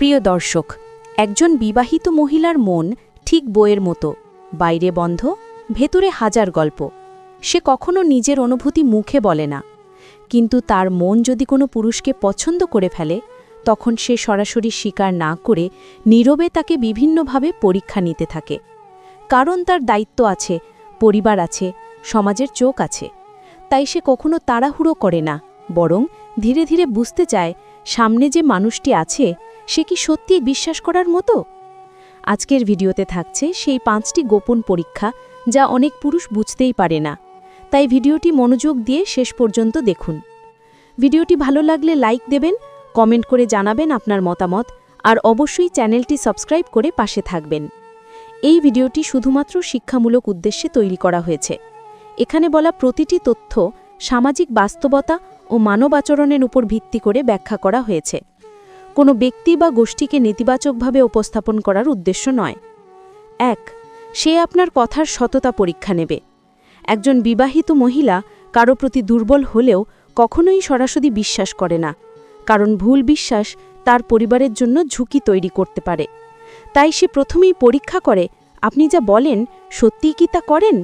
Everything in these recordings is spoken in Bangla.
প্রিয় দর্শক, একজন বিবাহিত মহিলার মন ঠিক বইয়ের মতো, বাইরে বন্ধ, ভেতরে হাজার গল্প। সে কখনো নিজের অনুভূতি মুখে বলে না। কিন্তু তার মন যদি কোনো পুরুষকে পছন্দ করে ফেলে, তখন সে সরাসরি স্বীকার না করে নীরবে তাকে বিভিন্নভাবে পরীক্ষা নিতে থাকে। কারণ তার দায়িত্ব আছে, পরিবার আছে, সমাজের চোখ আছে। তাই সে কখনো তাড়াহুড়ো করে না, বরং ধীরে ধীরে বুঝতে চায় সামনে যে মানুষটি আছে, সে কি সত্যি বিশ্বাস করার মতো? আজকের ভিডিওতে থাকছে সেই পাঁচটি গোপন পরীক্ষা যা অনেক পুরুষ বুঝতেই পারে না। তাই ভিডিওটি মনোযোগ দিয়ে শেষ পর্যন্ত দেখুন। ভিডিওটি ভালো লাগলে লাইক দেবেন, কমেন্ট করে জানাবেন আপনার মতামত, আর অবশ্যই চ্যানেলটি সাবস্ক্রাইব করে পাশে থাকবেন। এই ভিডিওটি শুধুমাত্র শিক্ষামূলক উদ্দেশ্যে তৈরি করা হয়েছে। এখানে বলা প্রতিটি তথ্য সামাজিক বাস্তবতা ও মানব আচরণের উপর ভিত্তি করে ব্যাখ্যা করা হয়েছে। কোনো ব্যক্তি বা গোষ্ঠীকে নেতিবাচকভাবে উপস্থাপন করার উদ্দেশ্য নয়। এক, সে আপনার কথার সততা পরীক্ষা নেবে। একজন বিবাহিত মহিলা কারও প্রতি দুর্বল হলেও কখনোই সরাসরি বিশ্বাস করে না, কারণ ভুল বিশ্বাস তার পরিবারের জন্য ঝুঁকি তৈরি করতে পারে। তাই সে প্রথমেই পরীক্ষা করে, আপনি যা বলেন সত্যিই কি তা করেন?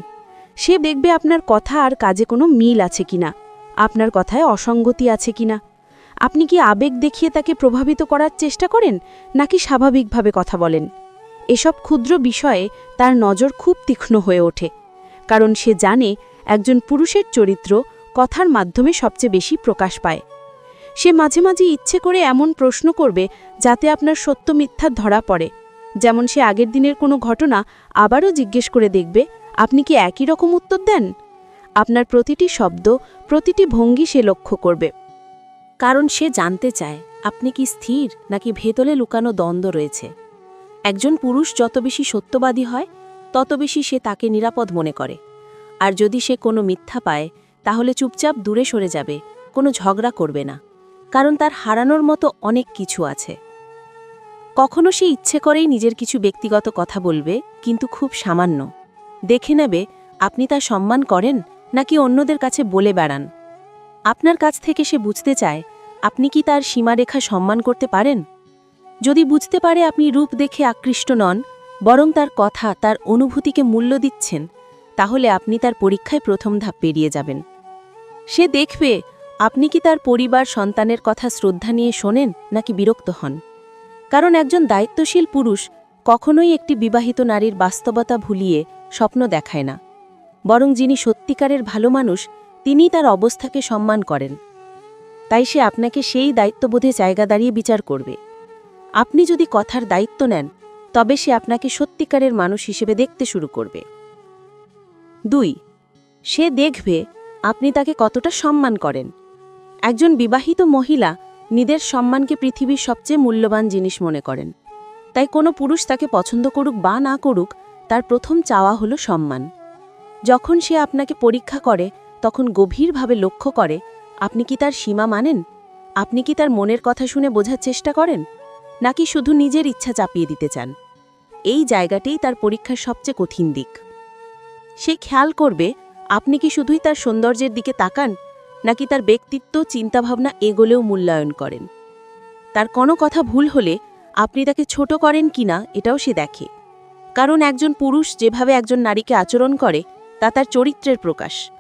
সে দেখবে আপনার কথা আর কাজে কোনো মিল আছে কিনা। আপনার কথায় অসঙ্গতি আছে কিনা আপনি কি আবেগ দেখিয়ে তাকে প্রভাবিত করার চেষ্টা করেন, নাকি স্বাভাবিকভাবে কথা বলেন? এসব ক্ষুদ্র বিষয়ে তার নজর খুব তীক্ষ্ণ হয়ে ওঠে, কারণ সে জানে একজন পুরুষের চরিত্র কথার মাধ্যমে সবচেয়ে বেশি প্রকাশ পায়। সে মাঝে মাঝে ইচ্ছে করে এমন প্রশ্ন করবে যাতে আপনার সত্য মিথ্যা ধরা পড়ে, যেমন সে আগের দিনের কোনো ঘটনা আবারও জিজ্ঞেস করে দেখবে, আপনি কি একই রকম উত্তর দেন? আপনার প্রতিটি শব্দ, প্রতিটি ভঙ্গি সে লক্ষ্য করবে। কারণ সে জানতে চায়, আপনি কি স্থির নাকি ভেতরে লুকানো দ্বন্দ্ব রয়েছে। একজন পুরুষ যত বেশি সত্যবাদী হয়, তত বেশি সে তাকে নিরাপদ মনে করে। আর যদি সে কোনো মিথ্যা পায়, তাহলে চুপচাপ দূরে সরে যাবে, কোনো ঝগড়া করবে না। কারণ তার হারানোর মতো অনেক কিছু আছে। কখনো সে ইচ্ছে করেই নিজের কিছু ব্যক্তিগত কথা বলবে, কিন্তু খুব সামান্য। দেখে নেবে, আপনি তা সম্মান করেন নাকি অন্যদের কাছে বলে বেড়ান? আপনার কাছ থেকে সে বুঝতে চায়, আপনি কি তার সীমারেখা সম্মান করতে পারেন? যদি বুঝতে পারে আপনি রূপ দেখে আকৃষ্ট নন, বরং তার কথা, তার অনুভূতিকে মূল্য দিচ্ছেন, তাহলে আপনি তার পরীক্ষায় প্রথম ধাপ পেরিয়ে যাবেন। সে দেখবে, আপনি কি তার পরিবার, সন্তানের কথা শ্রদ্ধা নিয়ে শোনেন, নাকি বিরক্ত হন? কারণ একজন দায়িত্বশীল পুরুষ কখনোই একটি বিবাহিত নারীর বাস্তবতা ভুলিয়ে স্বপ্ন দেখায় না। বরং যিনি সত্যিকারের ভালো মানুষ তিনি তার অবস্থাকে সম্মান করেন। তাই সে আপনাকে সেই দায়িত্ববোধে জায়গা দাঁড়িয়ে বিচার করবে। আপনি যদি কথার দায়িত্ব নেন, তবে সে আপনাকে সত্যিকারের মানুষ হিসেবে দেখতে শুরু করবে। দুই, সে দেখবে আপনি তাকে কতটা সম্মান করেন। একজন বিবাহিত মহিলা নিজের সম্মানকে পৃথিবীর সবচেয়ে মূল্যবান জিনিস মনে করেন। তাই কোনো পুরুষ তাকে পছন্দ করুক বা না করুক, তার প্রথম চাওয়া হলো সম্মান। যখন সে আপনাকে পরীক্ষা করে, তখন গভীরভাবে লক্ষ্য করে, আপনি কি তার সীমা মানেন? আপনি কি তার মনের কথা শুনে বোঝার চেষ্টা করেন? নাকি শুধু নিজের ইচ্ছা চাপিয়ে দিতে চান? এই জায়গাতেই তার পরীক্ষার সবচেয়ে কঠিন দিক। সে খেয়াল করবে, আপনি কি শুধুই তার সৌন্দর্যের দিকে তাকান, নাকি তার ব্যক্তিত্ব, চিন্তাভাবনা এগোলেও মূল্যায়ন করেন? তার কোনো কথা ভুল হলে আপনি তাকে ছোট করেন কিনা, এটাও সে দেখে। কারণ একজন পুরুষ যেভাবে একজন নারীকে আচরণ করে তা তার চরিত্রের প্রকাশ।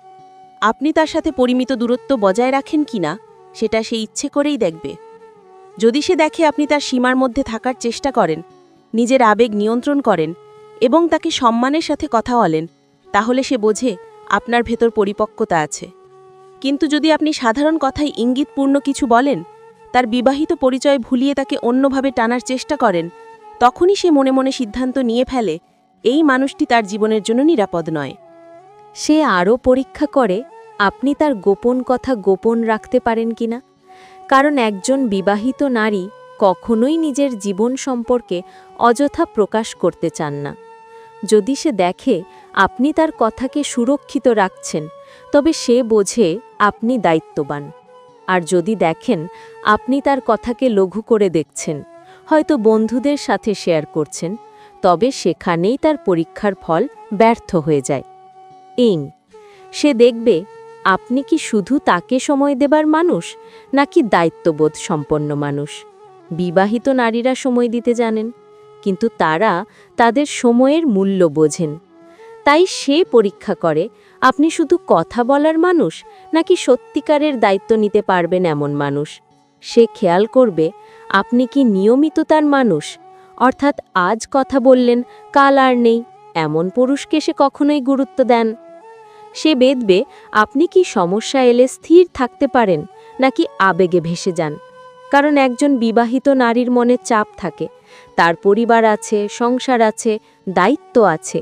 আপনি তার সাথে পরিমিত দূরত্ব বজায় রাখেন কিনা সেটা সে ইচ্ছে করেই দেখবে। যদি সে দেখে আপনি তার সীমার মধ্যে থাকার চেষ্টা করেন, নিজের আবেগ নিয়ন্ত্রণ করেন এবং তাকে সম্মানের সাথে কথা বলেন, তাহলে সে বোঝে আপনার ভেতর পরিপক্কতা আছে। কিন্তু যদি আপনি সাধারণ কথায় ইঙ্গিতপূর্ণ কিছু বলেন, তার বিবাহিত পরিচয় ভুলিয়ে তাকে অন্যভাবে টানার চেষ্টা করেন, তখনই সে মনে মনে সিদ্ধান্ত নিয়ে ফেলে, এই মানুষটি তার জীবনের জন্য নিরাপদ নয়। সে আরও পরীক্ষা করে, আপনি তার গোপন কথা গোপন রাখতে পারেন কিনা কারণ একজন বিবাহিত নারী কখনোই নিজের জীবন সম্পর্কে অযথা প্রকাশ করতে চান না। যদি সে দেখে আপনি তার কথাকে সুরক্ষিত রাখছেন, তবে সে বোঝে আপনি দায়িত্ববান। আর যদি দেখেন আপনি তার কথাকে লঘু করে দেখছেন, হয়তো বন্ধুদের সাথে শেয়ার করছেন, তবে সেখানেই তার পরীক্ষার ফল ব্যর্থ হয়ে যায়। ইং। সে দেখবে, আপনি কি শুধু তাকে সময় দেবার মানুষ, নাকি দায়িত্ববোধ সম্পন্ন মানুষ? বিবাহিত নারীরা সময় দিতে জানেন, কিন্তু তারা তাদের সময়ের মূল্য বোঝেন। তাই সে পরীক্ষা করে, আপনি শুধু কথা বলার মানুষ, নাকি সত্যিকারের দায়িত্ব নিতে পারবেন এমন মানুষ? সে খেয়াল করবে, আপনি কি নিয়মিত তার মানুষ? অর্থাৎ আজ কথা বললেন, কাল আর নেই, এমন পুরুষকে সে কখনোই গুরুত্ব দেন। সে বেদবে, আপনি কি সমস্যা এলে স্থির থাকতে পারেন, নাকি আবেগে ভেসে যান? কারণ একজন বিবাহিত নারীর মনে চাপ থাকে। তার পরিবার আছে, সংসার আছে, দায়িত্ব আছে।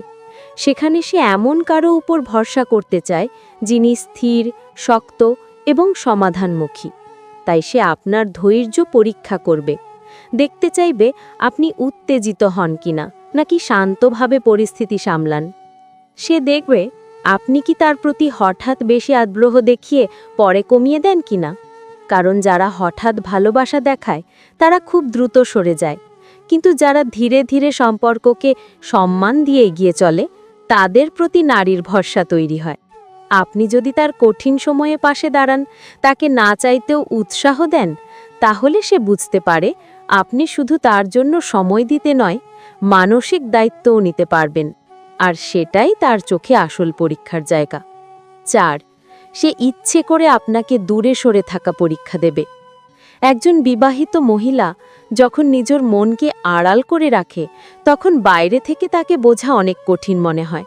সেখানে সে এমন কারও উপর ভরসা করতে চায়, যিনি স্থির, শক্ত এবং সমাধানমুখী। তাই সে আপনার ধৈর্য পরীক্ষা করবে। দেখতে চাইবে, আপনি উত্তেজিত হন কিনা, নাকি শান্তভাবে পরিস্থিতি সামলান? সে দেখবে আপনি কি তার প্রতি হঠাৎ বেশি আগ্রহ দেখিয়ে পরে কমিয়ে দেন কিনা কারণ যারা হঠাৎ ভালোবাসা দেখায়, তারা খুব দ্রুত সরে যায়। কিন্তু যারা ধীরে ধীরে সম্পর্ককে সম্মান দিয়ে এগিয়ে চলে, তাদের প্রতি নারীর ভরসা তৈরি হয়। আপনি যদি তার কঠিন সময়ে পাশে দাঁড়ান, তাকে না চাইতেও উৎসাহ দেন, তাহলে সে বুঝতে পারে আপনি শুধু তার জন্য সময় দিতে নয়, মানসিক দায়িত্বও নিতে পারবেন। আর সেটাই তার চোখে আসল পরীক্ষার জায়গা। চার, সে ইচ্ছে করে আপনাকে দূরে সরে থাকা পরীক্ষা দেবে। একজন বিবাহিত মহিলা যখন নিজের মনকে আড়াল করে রাখে, তখন বাইরে থেকে তাকে বোঝা অনেক কঠিন মনে হয়।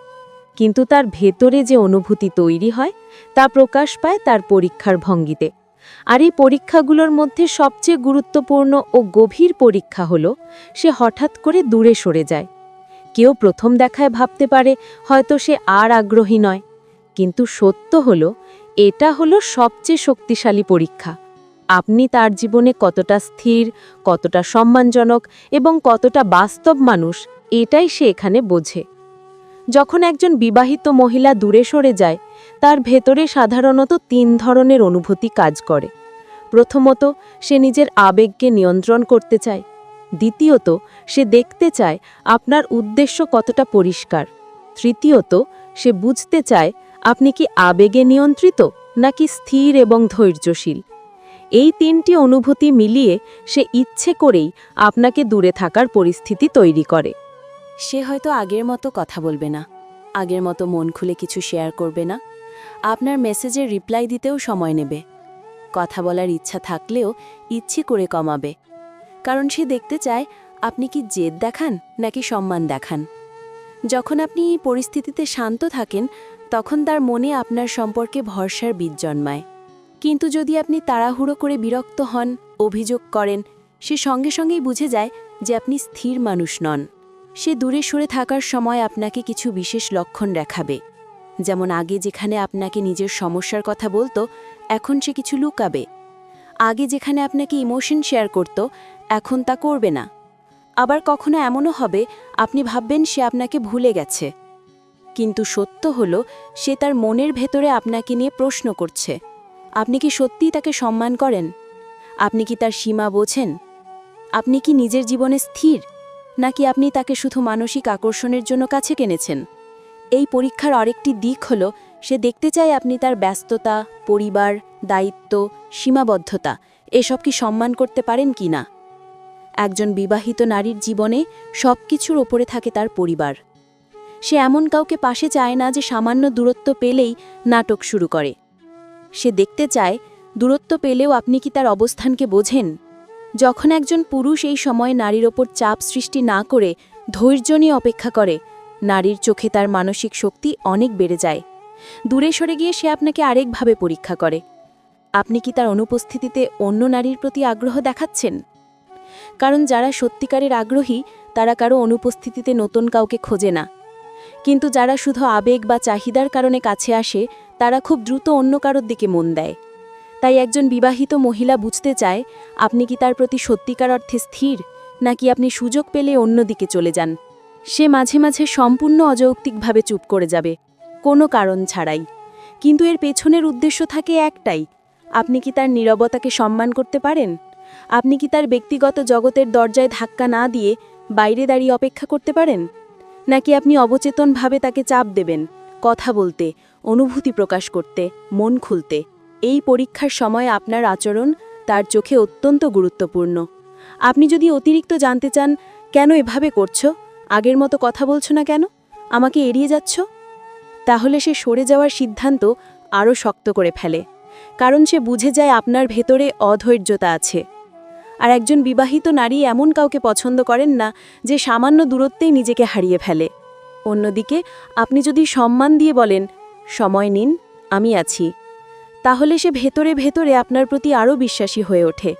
কিন্তু তার ভেতরে যে অনুভূতি তৈরি হয়, তা প্রকাশ পায় তার পরীক্ষার ভঙ্গিতে। আর এই পরীক্ষাগুলোর মধ্যে সবচেয়ে গুরুত্বপূর্ণ ও গভীর পরীক্ষা হল, সে হঠাৎ করে দূরে সরে যায়। কেউ প্রথম দেখায় ভাবতে পারে হয়তো সে আর আগ্রহী নয়। কিন্তু সত্য হল, এটা হলো সবচেয়ে শক্তিশালী পরীক্ষা। আপনি তার জীবনে কতটা স্থির, কতটা সম্মানজনক এবং কতটা বাস্তব মানুষ, এটাই সে এখানে বোঝে। যখন একজন বিবাহিত মহিলা দূরে সরে যায়, তার ভেতরে সাধারণত তিন ধরনের অনুভূতি কাজ করে। প্রথমত, সে নিজের আবেগকে নিয়ন্ত্রণ করতে চায়। দ্বিতীয়ত, সে দেখতে চায় আপনার উদ্দেশ্য কতটা পরিষ্কার। তৃতীয়ত, সে বুঝতে চায় আপনি কি আবেগে নিয়ন্ত্রিত নাকি স্থির এবং ধৈর্যশীল। এই তিনটি অনুভূতি মিলিয়ে সে ইচ্ছে করেই আপনাকে দূরে থাকার পরিস্থিতি তৈরি করে। সে হয়তো আগের মতো কথা বলবে না, আগের মতো মন খুলে কিছু শেয়ার করবে না, আপনার মেসেজের রিপ্লাই দিতেও সময় নেবে। কথা বলার ইচ্ছা থাকলেও ইচ্ছে করে কমাবে। কারণ সে দেখতে চায়, আপনি কি জেদ দেখান নাকি সম্মান দেখান। যখন আপনি এই পরিস্থিতিতে শান্ত থাকেন, তখন তার মনে আপনার সম্পর্কে ভরসার বীজ জন্মায়। কিন্তু যদি আপনি তাড়াহুড়ো করে বিরক্ত হন, অভিযোগ করেন, সে সঙ্গে সঙ্গেই বুঝে যায় যে আপনি স্থির মানুষ নন। সে দূরে সরে থাকার সময় আপনাকে কিছু বিশেষ লক্ষণ দেখাবে। যেমন আগে যেখানে আপনাকে নিজের সমস্যার কথা বলতো, এখন সে কিছু লুকাবে। আগে যেখানে আপনাকে ইমোশন শেয়ার করত, এখন তা করবে না। আবার কখনো এমনও হবে, আপনি ভাববেন সে আপনাকে ভুলে গেছে। কিন্তু সত্য হল, সে তার মনের ভেতরে আপনাকে নিয়ে প্রশ্ন করছে। আপনি কি সত্যিই তাকে সম্মান করেন? আপনি কি তার সীমা বোঝেন? আপনি কি নিজের জীবনে স্থির? নাকি আপনি তাকে শুধু মানসিক আকর্ষণের জন্য কাছে কেনেছেন? এই পরীক্ষার আরেকটি দিক হল, সে দেখতে চায় আপনি তার ব্যস্ততা, পরিবার দায়িত্ব, সীমাবদ্ধতা, এসব কি সম্মান করতে পারেন কি না? একজন বিবাহিত নারীর জীবনে সব কিছুর ওপরে থাকে তার পরিবার। সে এমন কাউকে পাশে চায় না যে সামান্য দূরত্ব পেলেই নাটক শুরু করে। সে দেখতে চায়, দূরত্ব পেলেও আপনি কি তার অবস্থানকে বোঝেন? যখন একজন পুরুষ এই সময় নারীর ওপর চাপ সৃষ্টি না করে ধৈর্য নিয়ে অপেক্ষা করে, নারীর চোখে তার মানসিক শক্তি অনেক বেড়ে যায়। দূরে সরে গিয়ে সে আপনাকে আরেকভাবে পরীক্ষা করে। আপনি কি তার অনুপস্থিতিতে অন্য নারীর প্রতি আগ্রহ দেখাচ্ছেন? কারণ যারা সত্যিকারের আগ্রহী, তারা কারও অনুপস্থিতিতে নতুন কাউকে খোঁজে না। কিন্তু যারা শুধু আবেগ বা চাহিদার কারণে কাছে আসে, তারা খুব দ্রুত অন্য কারোর দিকে মন দেয়। তাই একজন বিবাহিত মহিলা বুঝতে চায়, আপনি কি তার প্রতি সত্যিকার অর্থে স্থির, নাকি আপনি সুযোগ পেলে অন্যদিকে চলে যান? সে মাঝে মাঝে সম্পূর্ণ অযৌক্তিকভাবে চুপ করে যাবে, কোনো কারণ ছাড়াই। কিন্তু এর পেছনের উদ্দেশ্য থাকে একটাই আপনি কি তার নীরবতাকে সম্মান করতে পারেন? আপনি কি তার ব্যক্তিগত জগতের দরজায় ধাক্কা না দিয়ে বাইরে দাঁড়িয়ে অপেক্ষা করতে পারেন? নাকি আপনি অবচেতনভাবে তাকে চাপ দেবেন, কথা বলতে, অনুভূতি প্রকাশ করতে, মন খুলতে? এই পরীক্ষার সময় আপনার আচরণ তার চোখে অত্যন্ত গুরুত্বপূর্ণ। আপনি যদি অতিরিক্ত জানতে চান, কেন এভাবে করছ? আগের মতো কথা বলছো না কেন? আমাকে এড়িয়ে যাচ্ছ? তাহলে সে সরে যাওয়ার সিদ্ধান্ত আরও শক্ত করে ফেলে। কারণ সে বুঝে যায় আপনার ভেতরে অধৈর্যতা আছে। আর একজন বিবাহিত নারী এমন কাউকে পছন্দ করেন না যে সামান্য দূরত্বেই নিজেকে হারিয়ে ফেলে। অন্যদিকে, আপনি যদি সম্মান দিয়ে বলেন, সময় নিন, আমি আছি। তাহলে সে ভেতরে ভেতরে আপনার প্রতি আরও বিশ্বাসী হয়ে ওঠে।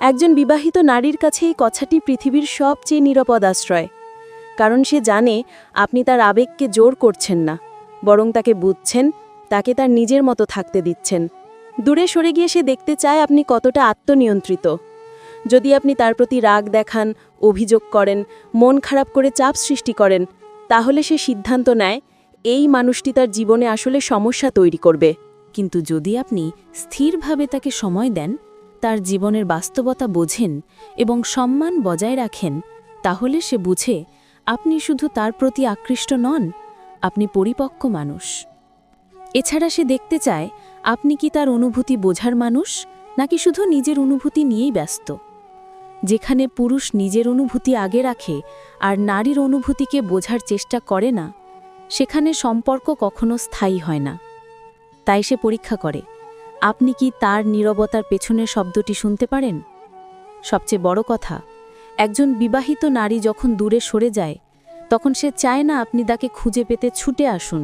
একজন বিবাহিত নারীর কাছে এই কথাটি পৃথিবীর সবচেয়ে নিরাপদ আশ্রয়। কারণ সে জানে আপনি তার আবেগকে জোর করছেন না, বরং তাকে বুঝছেন, তাকে তার নিজের মতো থাকতে দিচ্ছেন। দূরে সরে গিয়ে সে দেখতে চায় আপনি কতটা আত্মনিয়ন্ত্রিত। যদি আপনি তার প্রতি রাগ দেখান, অভিযোগ করেন, মন খারাপ করে চাপ সৃষ্টি করেন, তাহলে সে সিদ্ধান্ত নেয়, এই মানুষটি তার জীবনে আসলে সমস্যা তৈরি করবে। কিন্তু যদি আপনি স্থিরভাবে তাকে সময় দেন, তার জীবনের বাস্তবতা বোঝেন এবং সম্মান বজায় রাখেন, তাহলে সে বুঝে, আপনি শুধু তার প্রতি আকৃষ্ট নন, আপনি পরিপক্ক মানুষ। এছাড়া সে দেখতে চায় আপনি কি তার অনুভূতি বোঝার মানুষ, নাকি শুধু নিজের অনুভূতি নিয়েই ব্যস্ত? যেখানে পুরুষ নিজের অনুভূতি আগে রাখে আর নারীর অনুভূতিকে বোঝার চেষ্টা করে না, সেখানে সম্পর্ক কখনো স্থায়ী হয় না। তাই সে পরীক্ষা করে, আপনি কি তার নীরবতার পেছনের শব্দটি শুনতে পারেন? সবচেয়ে বড় কথা, একজন বিবাহিত নারী যখন দূরে সরে যায়, তখন সে চায় না আপনি তাকে খুঁজে পেতে ছুটে আসুন,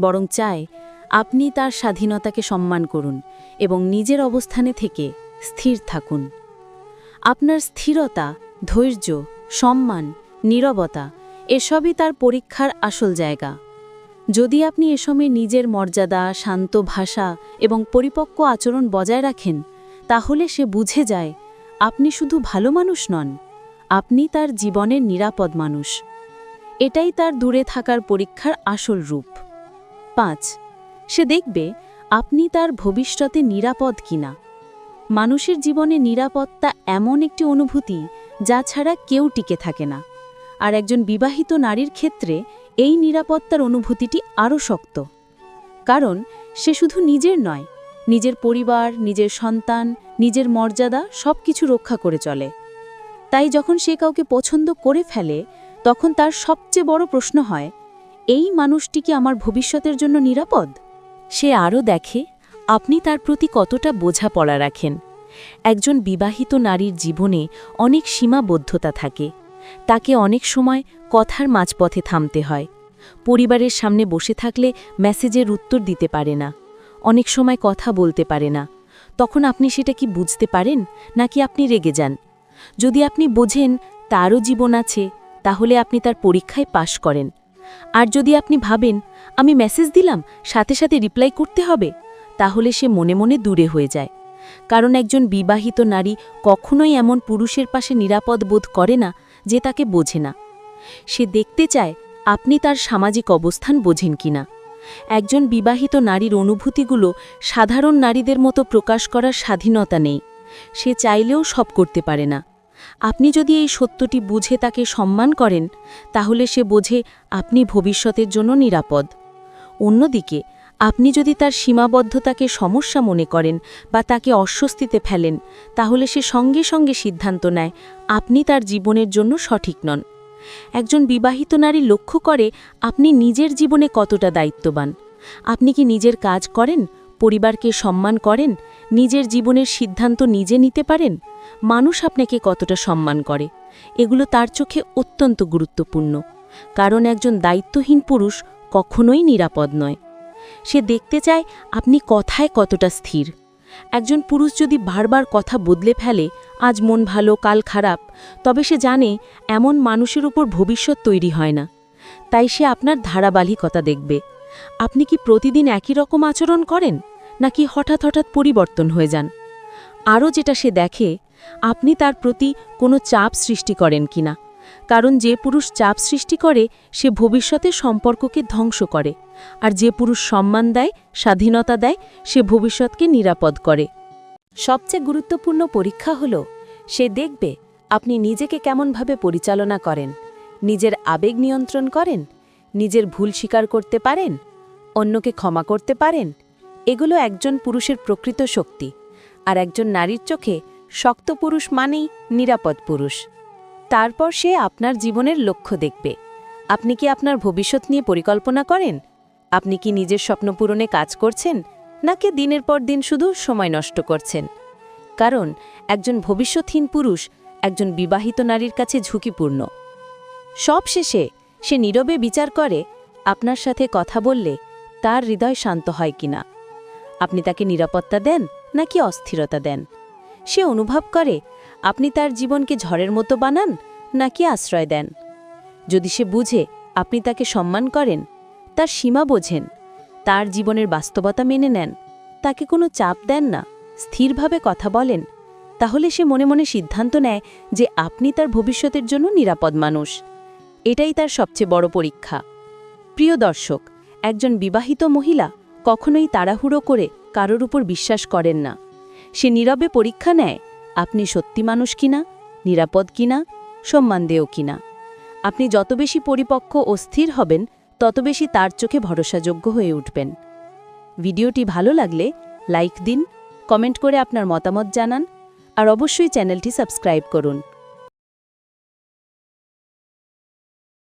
বরং চায় আপনি তার স্বাধীনতাকে সম্মান করুন এবং নিজের অবস্থানে থেকে স্থির থাকুন। আপনার স্থিরতা, ধৈর্য, সম্মান, নীরবতা এসবই তার পরীক্ষার আসল জায়গা। যদি আপনি এ সময় নিজের মর্যাদা, শান্ত ভাষা এবং পরিপক্ক আচরণ বজায় রাখেন, তাহলে সে বুঝে যায়, আপনি শুধু ভালো মানুষ নন, আপনি তার জীবনের নিরাপদ মানুষ। এটাই তার দূরে থাকার পরীক্ষার আসল রূপ। পাঁচ সে দেখবে আপনি তার ভবিষ্যতে নিরাপদ কিনা। মানুষের জীবনে নিরাপত্তা এমন একটি অনুভূতি যা ছাড়া কেউ টিকে থাকে না। আর একজন বিবাহিত নারীর ক্ষেত্রে এই নিরাপত্তার অনুভূতিটি আরও শক্ত। কারণ সে শুধু নিজের নয়, নিজের পরিবার, নিজের সন্তান, নিজের মর্যাদা সব কিছু রক্ষা করে চলে। তাই যখন সে কাউকে পছন্দ করে ফেলে, তখন তার সবচেয়ে বড় প্রশ্ন হয়, এই মানুষটি কি আমার ভবিষ্যতের জন্য নিরাপদ? সে আরও দেখে, আপনি তার প্রতি কতটা বোঝাপড়া রাখেন। একজন বিবাহিত নারীর জীবনে অনেক সীমাবদ্ধতা থাকে। তাকে অনেক সময় কথার মাঝপথে থামতে হয়। পরিবারের সামনে বসে থাকলে মেসেজের উত্তর দিতে পারে না। অনেক সময় কথা বলতে পারে না। তখন আপনি সেটা কি বুঝতে পারেন, নাকি আপনি রেগে যান? যদি আপনি বোঝেন, তারও জীবন আছে, তাহলে আপনি তার পরীক্ষায় পাশ করেন। আর যদি আপনি ভাবেন আমি মেসেজ দিলাম, সাথে সাথে রিপ্লাই করতে হবে। তাহলে সে মনে মনে দূরে হয়ে যায়। কারণ একজন বিবাহিত নারী কখনোই এমন পুরুষের পাশে নিরাপদ বোধ করে না যে তাকে বোঝে না। সে দেখতে চায়, আপনি তার সামাজিক অবস্থান বোঝেন কিনা একজন বিবাহিত নারীর অনুভূতিগুলো সাধারণ নারীদের মতো প্রকাশ করার স্বাধীনতা নেই। সে চাইলেও সব করতে পারে না। আপনি যদি এই সত্যটি বুঝে তাকে সম্মান করেন, তাহলে সে বোঝে আপনি ভবিষ্যতের জন্য নিরাপদ। অন্যদিকে, আপনি যদি তার সীমাবদ্ধতাকে সমস্যা মনে করেন বা তাকে অস্বস্তিতে ফেলেন, তাহলে সে সঙ্গে সঙ্গে সিদ্ধান্ত নেয় আপনি তার জীবনের জন্য সঠিক নন। একজন বিবাহিত নারী লক্ষ্য করে আপনি নিজের জীবনে কতটা দায়িত্ববান। আপনি কি নিজের কাজ করেন? পরিবারকে সম্মান করেন? নিজের জীবনের সিদ্ধান্ত নিজে নিতে পারেন? মানুষ আপনাকে কতটা সম্মান করে? এগুলো তার চোখে অত্যন্ত গুরুত্বপূর্ণ। কারণ একজন দায়িত্বহীন পুরুষ কখনোই নিরাপদ নয়। সে দেখতে চায় আপনি কথায় কতটা স্থির। একজন পুরুষ যদি বারবার কথা বদলে ফেলে, আজ মন ভালো, কাল খারাপ, তবে সে জানে এমন মানুষের উপর ভবিষ্যৎ তৈরি হয় না। তাই সে আপনার ধারাবাহিকতা দেখবে। আপনি কি প্রতিদিন একই রকম আচরণ করেন, নাকি হঠাৎ হঠাৎ পরিবর্তন হয়ে যান? আরও যেটা সে দেখে, আপনি তার প্রতি কোনো চাপ সৃষ্টি করেন কিনা। কারণ যে পুরুষ চাপ সৃষ্টি করে, সে ভবিষ্যতে সম্পর্ককে ধ্বংস করে। আর যে পুরুষ সম্মান দেয়, স্বাধীনতা দেয়, সে ভবিষ্যৎকে নিরাপদ করে। সবচেয়ে গুরুত্বপূর্ণ পরীক্ষা হল, সে দেখবে আপনি নিজেকে কেমনভাবে পরিচালনা করেন। নিজের আবেগ নিয়ন্ত্রণ করেন, নিজের ভুল স্বীকার করতে পারেন, অন্যকে ক্ষমা করতে পারেন, এগুলো একজন পুরুষের প্রকৃত শক্তি। আর একজন নারীর চোখে শক্ত পুরুষ মানেই নিরাপদ পুরুষ। তারপর সে আপনার জীবনের লক্ষ্য দেখবে। আপনি কি আপনার ভবিষ্যৎ নিয়ে পরিকল্পনা করেন? আপনি কি নিজের স্বপ্ন পূরণে কাজ করছেন, নাকি দিনের পর দিন শুধু সময় নষ্ট করছেন? কারণ, একজন ভবিষ্যৎহীন পুরুষ একজন বিবাহিত নারীর কাছে ঝুঁকিপূর্ণ। সব শেষে সে নীরবে বিচার করে, আপনার সাথে কথা বললে তার হৃদয় শান্ত হয় কিনা? আপনি তাকে নিরাপত্তা দেন, নাকি অস্থিরতা দেন? সে অনুভব করে আপনি তার জীবনকে ঝড়ের মতো বানান নাকি আশ্রয় দেন? যদি সে বুঝে আপনি তাকে সম্মান করেন, তার সীমা বোঝেন, তার জীবনের বাস্তবতা মেনে নেন, তাকে কোনো চাপ দেন না, স্থিরভাবে কথা বলেন, তাহলে সে মনে মনে সিদ্ধান্ত নেয় যে আপনি তার ভবিষ্যতের জন্য নিরাপদ মানুষ। এটাই তার সবচেয়ে বড় পরীক্ষা। প্রিয় দর্শক, একজন বিবাহিত মহিলা কখনোই তাড়াহুড়ো করে কারোর উপর বিশ্বাস করেন না। সে নীরবে পরীক্ষা নেয় আপনি সত্যি মানুষ কিনা, নিরাপদ কিনা সম্মান সম্মানদেয় কিনা? আপনি যত বেশি পরিপক্ক ও স্থির হবেন, তত বেশি তার চোখে ভরসাযোগ্য হয়ে উঠবেন। ভিডিওটি ভালো লাগলে লাইক দিন, কমেন্ট করে আপনার মতামত জানান, আর অবশ্যই চ্যানেলটি সাবস্ক্রাইব করুন।